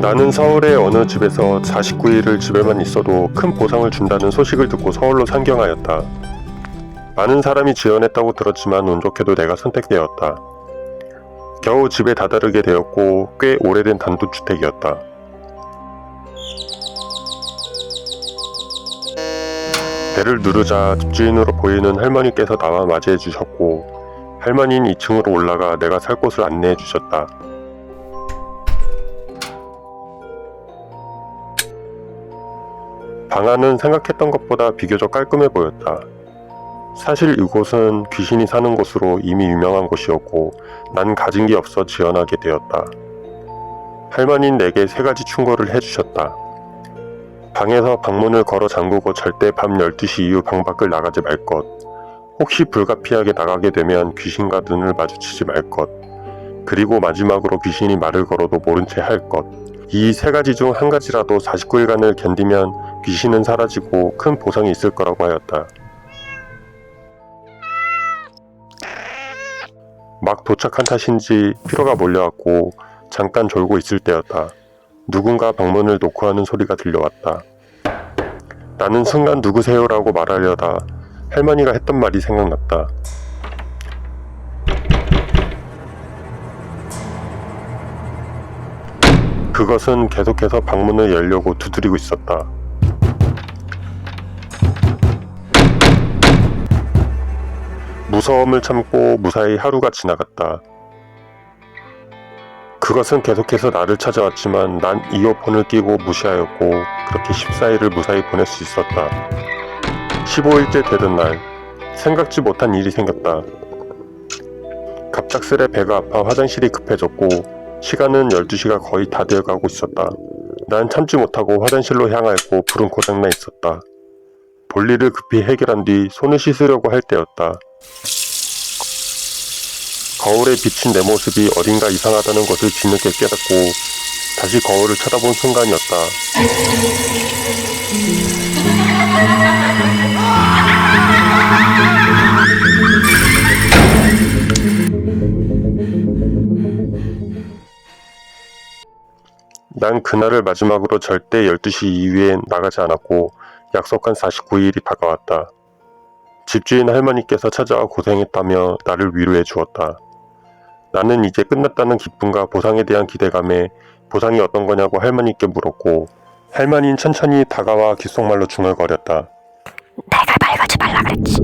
나는 서울의 어느 집에서 49일을 집에만 있어도 큰 보상을 준다는 소식을 듣고 서울로 상경하였다. 많은 사람이 지원했다고 들었지만 운 좋게도 내가 선택되었다. 겨우 집에 다다르게 되었고 꽤 오래된 단독주택이었다. 배를 누르자 집주인으로 보이는 할머니께서 나와 맞이해 주셨고 할머니는 2층으로 올라가 내가 살 곳을 안내해 주셨다. 방 안은 생각했던 것보다 비교적 깔끔해 보였다. 사실 이곳은 귀신이 사는 곳으로 이미 유명한 곳이었고 난 가진 게 없어 지원하게 되었다. 할머니는 내게 세 가지 충고를 해주셨다. 방에서 방문을 걸어 잠그고 절대 밤 12시 이후 방 밖을 나가지 말 것. 혹시 불가피하게 나가게 되면 귀신과 눈을 마주치지 말 것. 그리고 마지막으로 귀신이 말을 걸어도 모른 채 할 것. 이 세 가지 중 한 가지라도 49일간을 견디면 귀신은 사라지고 큰 보상이 있을 거라고 하였다. 막 도착한 탓인지 피로가 몰려왔고 잠깐 졸고 있을 때였다. 누군가 방문을 놓고 하는 소리가 들려왔다. 나는 순간 누구세요라고 말하려다 할머니가 했던 말이 생각났다. 그것은 계속해서 방문을 열려고 두드리고 있었다. 무서움을 참고 무사히 하루가 지나갔다. 그것은 계속해서 나를 찾아왔지만 난 이어폰을 끼고 무시하였고 그렇게 14일을 무사히 보낼 수 있었다. 15일째 되던 날 생각지 못한 일이 생겼다. 갑작스레 배가 아파 화장실이 급해졌고 시간은 12시가 거의 다 되어가고 있었다. 난 참지 못하고 화장실로 향하였고 불은 고장나 있었다. 볼일을 급히 해결한 뒤 손을 씻으려고 할 때였다. 거울에 비친 내 모습이 어딘가 이상하다는 것을 뒤늦게 깨닫고 다시 거울을 쳐다본 순간이었다. 난 그날을 마지막으로 절대 12시 이후엔 나가지 않았고 약속한 49일이 다가왔다. 집주인 할머니께서 찾아와 고생했다며 나를 위로해 주었다. 나는 이제 끝났다는 기쁨과 보상에 대한 기대감에 보상이 어떤 거냐고 할머니께 물었고 할머니는 천천히 다가와 귓속말로 중얼거렸다. 내가 말 걸지 말라 그랬지.